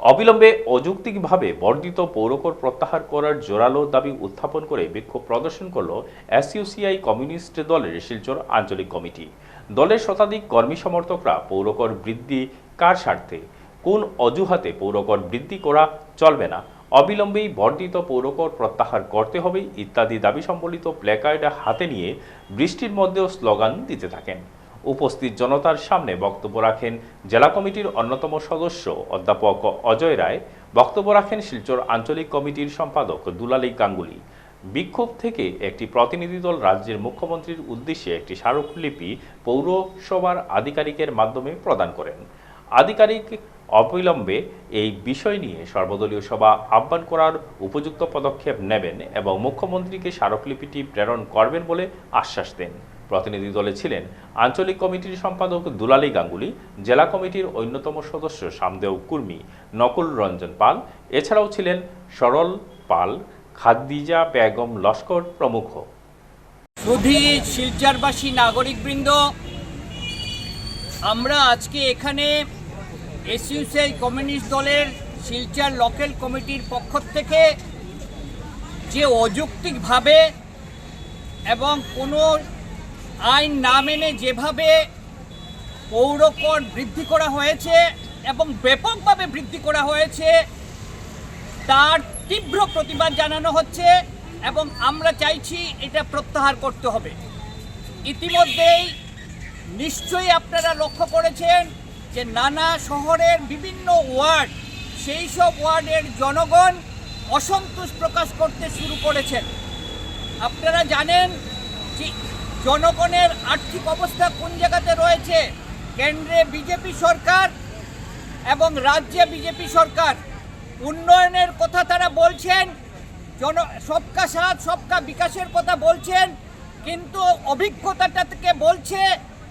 অবিলম্বে অযৌক্তিকভাবে বর্ধিত পৌরকর প্রত্যাহার করার জোরালো দাবি উত্থাপন করে বিক্ষোভ প্রদর্শন করল এসইউসিআই কমিউনিস্ট দলের শিলচর আঞ্চলিক কমিটি। দলের শতাধিক কর্মী সমর্থকরা পৌরকর বৃদ্ধি কার স্বার্থে? কোন অজুহাতে পৌরকর বৃদ্ধি করা চলবে না? অবিলম্বেই বর্ধিত পৌরকর প্রত্যাহার করতে হবে ইত্যাদি দাবি সম্বলিত প্ল্যাকার্ড হাতে নিয়ে বৃষ্টির মধ্যেও স্লোগান দিতে থাকেন। উপস্থিত জনতার সামনে বক্তব্য রাখেন জেলা কমিটির অন্যতম সদস্য অধ্যাপক অজয় রায়। বক্তব্য রাখেন শিলচর আঞ্চলিক কমিটির সম্পাদক দুলালী গাঙ্গুলি। বিক্ষোভ থেকে একটি প্রতিনিধি দল রাজ্যের মুখ্যমন্ত্রীর উদ্দেশ্যে একটি স্মারকলিপি পৌরসভার আধিকারিকের মাধ্যমে প্রদান করেন। আধিকারিক অবিলম্বে এই বিষয় নিয়ে সর্বদলীয় সভা আহ্বান করার উপযুক্ত পদক্ষেপ নেবেন এবং মুখ্যমন্ত্রীকে স্মারকলিপিটি প্রেরণ করবেন বলে আশ্বাস দেন। প্রতিনিধি দলে ছিলেন আঞ্চলিক কমিটির সম্পাদক দুলালী গাঙ্গুলি, জেলা কমিটির অন্যতম সদস্য সামদেও কুর্মি, নকুল রঞ্জন পাল, এছাড়াও ছিলেন সরল পাল, খাদিজা বেগম লস্কর প্রমুখ। শিলচরবাসী নাগরিকবৃন্দ, আমরা আজকে এখানে এসইউসিআই কমিউনিস্ট দলের শিলচর লোকাল কমিটির পক্ষ থেকে যে অযৌক্তিকভাবে এবং কোনো আইন না মেনে যেভাবে পৌরকর বৃদ্ধি করা হয়েছে এবং ব্যাপকভাবে বৃদ্ধি করা হয়েছে, তার তীব্র প্রতিবাদ জানানো হচ্ছে এবং আমরা চাইছি এটা প্রত্যাহার করতে হবে। ইতিমধ্যেই নিশ্চয়ই আপনারা লক্ষ্য করেছেন যে নানা শহরের বিভিন্ন ওয়ার্ড, সেই সব ওয়ার্ডের জনগণ অসন্তোষ প্রকাশ করতে শুরু করেছেন। আপনারা জানেন জনগণের আর্থিক অবস্থা কোন জায়গাতে রয়েছে? কেন্দ্রে বিজেপি সরকার এবং রাজ্যে বিজেপি সরকার? উন্নয়নের কথা তারা বলছেন, জন, সবকা সাথ, সবকা বিকাশের কথা বলছেন, কিন্তু অভিজ্ঞতাটা থেকে বলছে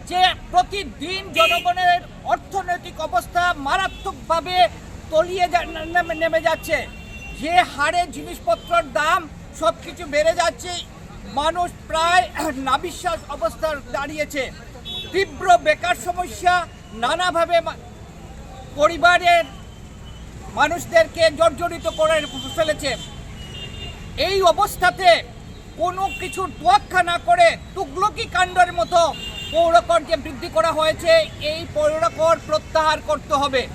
যে প্রতিদিন জনগণের অর্থনৈতিক অবস্থা মারাত্মকভাবে তলিয়ে নেমে যাচ্ছে। যে হারে জিনিসপত্রর দাম সব কিছু বেড়ে যাচ্ছে মানুষ প্রায় নাবিশ্বাস অবস্থা দাঁড়িয়েছে। তীব্র বেকার সমস্যা, নানাভাবে পরিবারের মানুষদেরকে জর্জরিত করে ফেলেছে। এই অবস্থাতে কোনো কিছু তোয়াক্কা না করে তুগলকি কাণ্ডের মতো পৌরকর যে বৃদ্ধি করা হয়েছে। এই পৌরকর প্রত্যাহার করতে হবে।